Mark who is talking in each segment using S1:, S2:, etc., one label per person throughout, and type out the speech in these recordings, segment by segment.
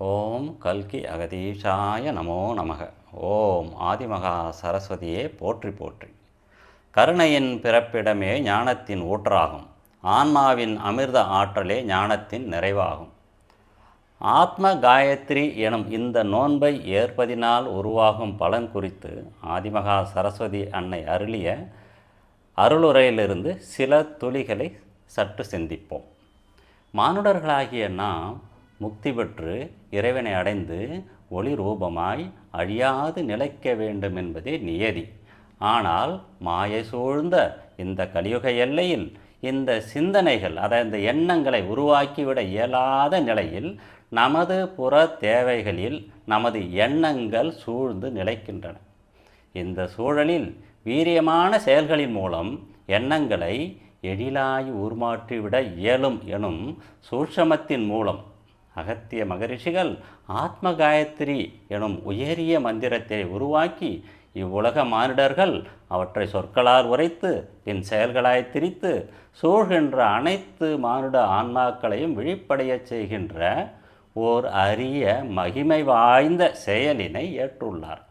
S1: ஓம் கல்கி அகதீஷாய நமோ நமக. ஓம் ஆதிமகா சரஸ்வதியே போற்றி போற்றி. கருணையின் பிறப்பிடமே ஞானத்தின் ஊற்றாகும். ஆன்மாவின் அமிர்த ஆற்றலே ஞானத்தின் நிறைவாகும். ஆத்ம காயத்ரி எனும் இந்த நோன்பை ஏற்பதினால் உருவாகும் பலன் குறித்து ஆதிமகா சரஸ்வதி அன்னை அருளிய அருளுரையிலிருந்து சில துளிகளை சற்று சிந்திப்போம். மானுடர்களாகிய நாம் முக்தி பெற்று இறைவனை அடைந்து ஒளி ரூபமாய் அழியாது நிலைக்க வேண்டும் என்பதே நியதி. ஆனால் மாயை சூழ்ந்த இந்த கலியுக எல்லையில் இந்த சிந்தனைகள் அதை இந்த எண்ணங்களை உருவாக்கிவிட இயலாத நிலையில் நமது புற தேவைகளில் நமது எண்ணங்கள் சூழ்ந்து நிலைக்கின்றன. இந்த சூழலில் வீரியமான செயல்களின் மூலம் எண்ணங்களை எழிலாய் உருமாற்றிவிட இயலும் எனும் சூட்சமத்தின் மூலம் அகத்திய மகரிஷிகள் ஆத்ம காயத்ரி எனும் உயரிய மந்திரத்தை உருவாக்கி இவ்வுலக மானிடர்கள் அவற்றை சொற்களால் உரைத்து பின் செயல்களாய் திரித்து சூழ்கின்ற அனைத்து மானுட ஆன்மாக்களையும் விழிப்படையச் செய்கின்ற ஓர் அரிய மகிமை வாய்ந்த செயலினை ஏற்றுள்ளார்.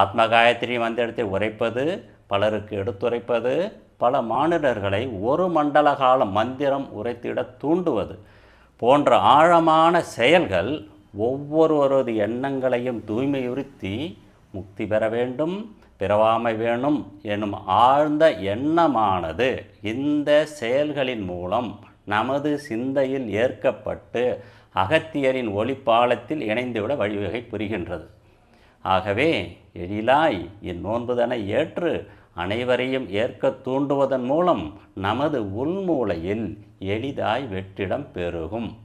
S1: ஆத்ம காயத்ரி மந்திரத்தை உரைப்பது பலருக்கு எடுத்துரைப்பது பல மானிடர்களை ஒரு மண்டல காலம் மந்திரம் உரைத்திட தூண்டுவது போன்ற ஆழமான செயல்கள் ஒவ்வொருவரது எண்ணங்களையும் தூய்மையுறுத்தி முக்தி பெற வேண்டும் பிறவாமை வேணும் எனும் ஆழ்ந்த எண்ணமானது இந்த செயல்களின் மூலம் நமது சிந்தையில் ஏற்கப்பட்டு அகத்தியரின் ஒளிப்பாலத்தில் இணைந்துவிட வழிவகை புரிகின்றது. ஆகவே எழிலாய் இந்நோன்புதனை ஏற்று அனைவரையும் ஏற்க தூண்டுவதன் மூலம் நமது உள்மூலையில் எளிதாய் வெற்றிடம் பெருகும்.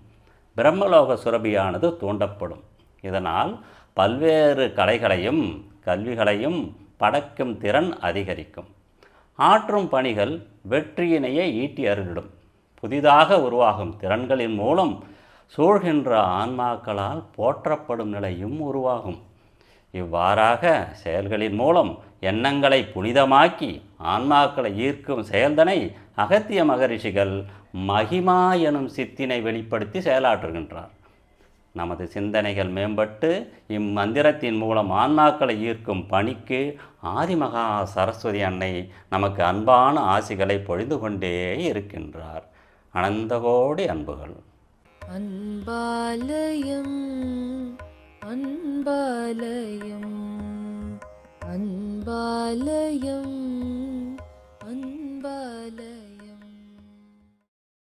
S1: பிரம்மலோக சுரபியானது தூண்டப்படும். இதனால் பல்வேறு கலைகளையும் கல்விகளையும் படைக்கும் திறன் அதிகரிக்கும். ஆற்றும் பணிகள் வெற்றியினையே ஈட்டி அருளிடும். புதிதாக உருவாகும் திறன்களின் மூலம் சூழ்கின்ற ஆன்மாக்களால் போற்றப்படும் நிலையும் உருவாகும். இவ்வாறாக செயல்களின் மூலம் எண்ணங்களை புனிதமாக்கி ஆன்மாக்களை ஈர்க்கும் செயல்தனை அகத்திய மகரிஷிகள் மகிமா எனும் சித்தினை வெளிப்படுத்தி செயலாற்றுகின்றார். நமது சிந்தனைகள் மேம்பட்டு இம்மந்திரத்தின் மூலம் ஆன்மாக்களை ஈர்க்கும் பணிக்கு ஆதிமகா சரஸ்வதி அன்னை நமக்கு அன்பான ஆசிகளை பொழிந்து கொண்டே இருக்கின்றார். அனந்தகோடி அன்புகள்.
S2: அன்பாலயம் அன்பாலயம் அன்பாலயம்.